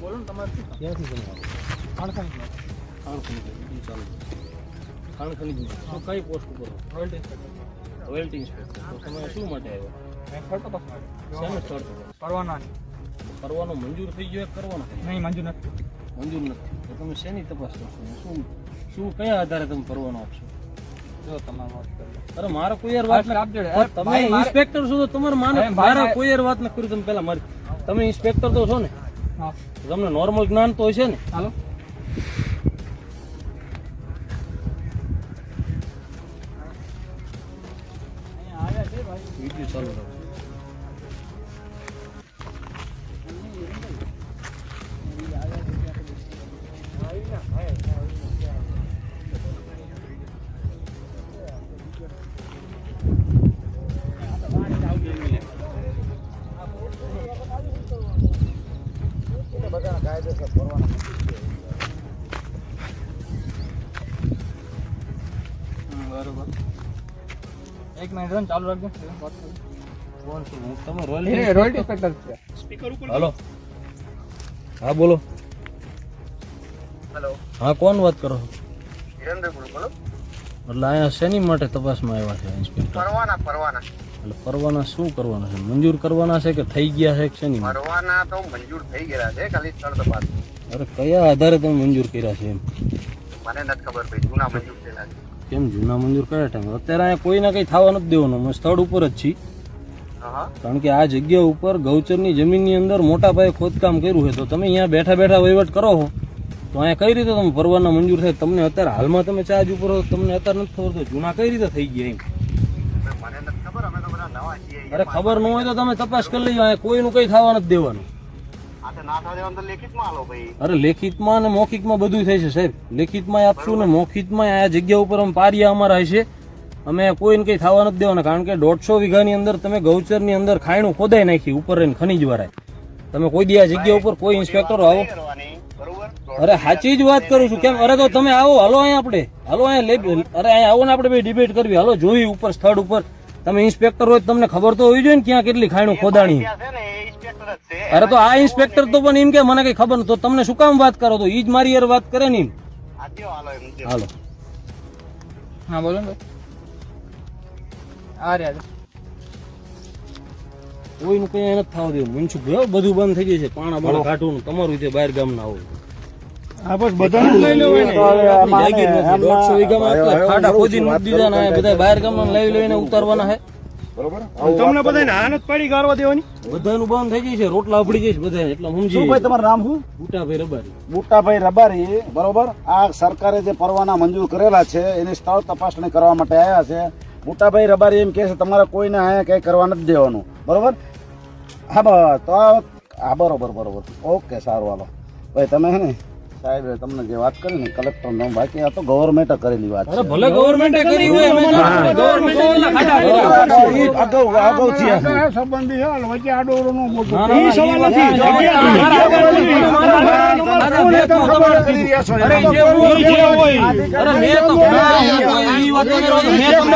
બોલો ને તમારે? ક્યાંથી બીજું ચાલુ ખાણ ખનીજ તો કઈ પોસ્ટ ઉપર? Royal inspector. રોયલ ઇન્સ્પેક્ટર તો તમે શું માટે આવ્યો? કરવાના કરવાનો મંજૂર થઈ ગયો કરવાનો? નહીં મંજૂર નથી. મંજૂર નથી. તો તમે શેની તપાસ કરશો? શું શું કયા આધારે તમે પરવાનો આપશો? જો તમારે વાત કરી લો. અરે મારે કોઈ યાર વાત આપજો. તમે ઇન્સ્પેક્ટર છો તો તમારે માને મારે કોઈ યાર વાત ન કરી તમે પેલા મારી તમે ઇન્સ્પેક્ટર તો છો ને? તમને નોર્મલ જ્ઞાન તો હશે ને? હાલો. વીડિયો ચાલુ રાખો. બરોબર એક મિનિટ ચાલુ રાખજો. કોણ છો હું તમે એ રોયલ્ટી રોયલ્ટી ઇન્સ્પેક્ટર છે. હાલો. હા બોલો. હેલો. હા કોણ વાત કરો છો? બોલો બોલો. એટલે અહીંયા શેની માટે તપાસમાં આવ્યા છે ઇન્સ્પેક્ટર પરવાના પરવાના એટલે પરવાના શું કરવાના છે? મંજૂર કરવાના છે કે થઈ ગયા છે કે શેની? માટે? પરવાના તો મંજૂર થઈ ગયા છે ખાલી સ્થળ તપાસ. અરે કયા આધારે તમે મંજૂર કર્યા છે એમ? મને નથી ખબર ભાઈ જૂના મંજૂર થયેલા છે. કેમ જૂના મંજૂર કયા ટાઈમ? અત્યારે અહીંયા કોઈને કંઈ થવા નથી દેવાનું હું સ્થળ ઉપર જ હા. કારણ કે આ જગ્યા ઉપર ગૌચરની જમીનની અંદર મોટા પાયે ખોદકામ કર્યું છે. તો તમે અહીંયા બેઠા બેઠા વહીવટ કરો છો. તો અહીંયા કઈ રીતે તમે પરવાના મંજૂર થાય? તમને અત્યારે હાલમાં તમે ચાર્જ ઉપર તમને અત્યારે નથી ખબર તો જૂના કઈ રીતે થઈ ગયા એમ મને નથી ખબર અમે તો બધા નવા છીએ અરે ખબર ન હોય તો તમે તપાસ કરી લેજો અહીંયા કોઈનું કંઈ થવા નથી દેવાનું. અરે લેખિતમાં અને મૌખિકમાં બધું થાય છે સાહેબ. લેખિતમાં આપશું ને મૌખિકમાં આ જગ્યા ઉપર અમે પારિયા અમારા હશે. અમે કોઈને કંઈ થવા નથી દેવાના કારણ કે દોઢસો વીઘાની અંદર તમે ગૌચરની અંદર ખાયણું ખોદાઈ નાખી ઉપર રહીને ખનીજ વાળાએ તમે કોઈ દી આ જગ્યા ઉપર કોઈ ઇન્સ્પેક્ટર આવો. અરે સાચી જ વાત કરું છું. કેમ? અરે તો તમે આવો હાલો અહીંયા આપણે. હાલો અહીંયા અરે અહીંયા આવો ને આપણે બે ડિબેટ કરવી. હાલો જોઈ ઉપર સ્થળ ઉપર. તમે ઇન્સ્પેક્ટર હોય તમને ખબર તો હોવી જોઈએ ને ક્યાં કેટલી ખાયણું ખોદાણી. ત્યાં છે ને એ ઇન્સ્પેક્ટર જ છે. અરે તો આ ઇન્સ્પેક્ટર તો પણ એમ કે મને કઈ ખબર નથી. તો તમને શું કામ વાત કરો તો? ઈ જ મારી યાર વાત કરે ને એમ. હાલો હા બોલો ને આ રહ્યા છે. કોઈનું કઈ નથી થવા દેવું. મનસુખ ગયો બધું બંધ થઈ ગયું છે. પાણા બાણા કાઢવાનું તમારું જે બહાર ગામ ના હોય. જાગીર નથી. દોઢસો વીઘામાં ખાડા ખોદીને મૂકી દીધા ને બધા બહાર ગામના લઈ લઈને ઉતારવાના છે તમને બધાને આનંદ પાડી ગાળવા દેવાની? બધાનું બંધ થઈ જાય છે રોટલા ઉપડી જાય છે બધા એટલે શું ભાઈ તમારું નામ શું? બુટાભાઈ રબારી. બુટ્ટાભાઈ રબારી બરોબર? આ સરકારે જે પરવાના મંજૂર કરેલા છે એની સ્થળ તપાસણી કરવા માટે આવ્યા છે. બુટ્ટાભાઈ રબારી એમ કહે છે તમારે કોઈને અહીંયા કંઈ કરવા નથી દેવાનું. બરોબર? હા તો હા બરોબર બરોબર. ઓકે સારું હાલો. ભાઈ તમે હે ને સાહેબ તમને જે વાત કરી ને કલેક્ટર નો બાકી આ તો ગવર્મેન્ટ કરેલી વાત છે. ભલે ગવર્મેન્ટે કરી હોય ગવર્મેન્ટે અગાઉ અગાઉ છે. સંબંધી હાલ વચ્ચે આડોરો નો મોટો ઈ સવાલ નથી અરે જે હોય- જે હોય. અરે મેં તો. મેં તમને